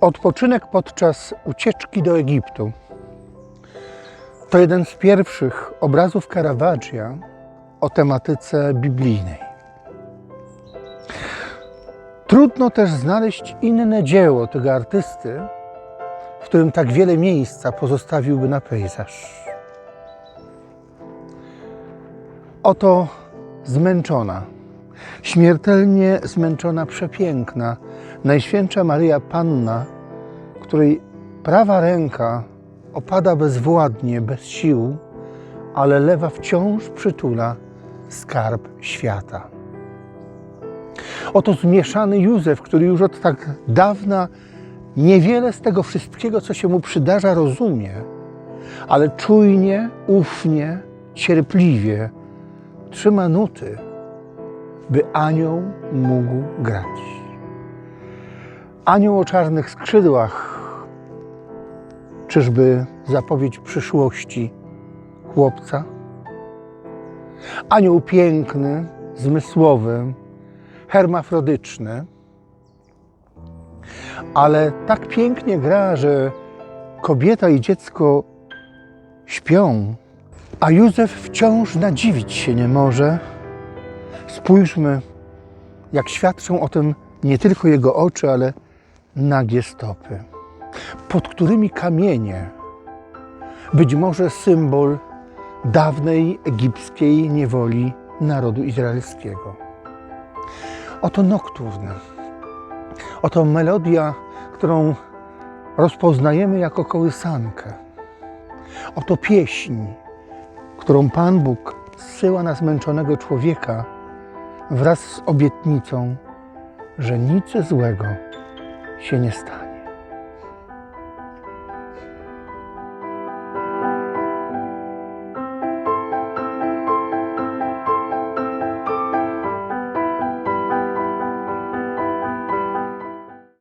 Odpoczynek podczas ucieczki do Egiptu to jeden z pierwszych obrazów Caravaggia o tematyce biblijnej. Trudno też znaleźć inne dzieło tego artysty, w którym tak wiele miejsca pozostawiłby na pejzaż. Oto zmęczona, śmiertelnie zmęczona, przepiękna, Najświętsza Maryja Panna, której prawa ręka opada bezwładnie, bez sił, ale lewa wciąż przytula skarb świata. Oto zmieszany Józef, który już od tak dawna niewiele z tego wszystkiego, co się mu przydarza, rozumie, ale czujnie, ufnie, cierpliwie trzyma nuty, by anioł mógł grać. Anioł o czarnych skrzydłach, czyżby zapowiedź przyszłości chłopca? Anioł piękny, zmysłowy, hermafrodyczny, ale tak pięknie gra, że kobieta i dziecko śpią, a Józef wciąż nadziwić się nie może. Spójrzmy, jak świadczą o tym nie tylko jego oczy, ale nagie stopy, pod którymi kamienie, być może symbol dawnej egipskiej niewoli narodu izraelskiego. Oto nokturna, oto melodia, którą rozpoznajemy jako kołysankę. Oto pieśń, którą Pan Bóg zsyła na zmęczonego człowieka wraz z obietnicą, że nic złego się nie stanie.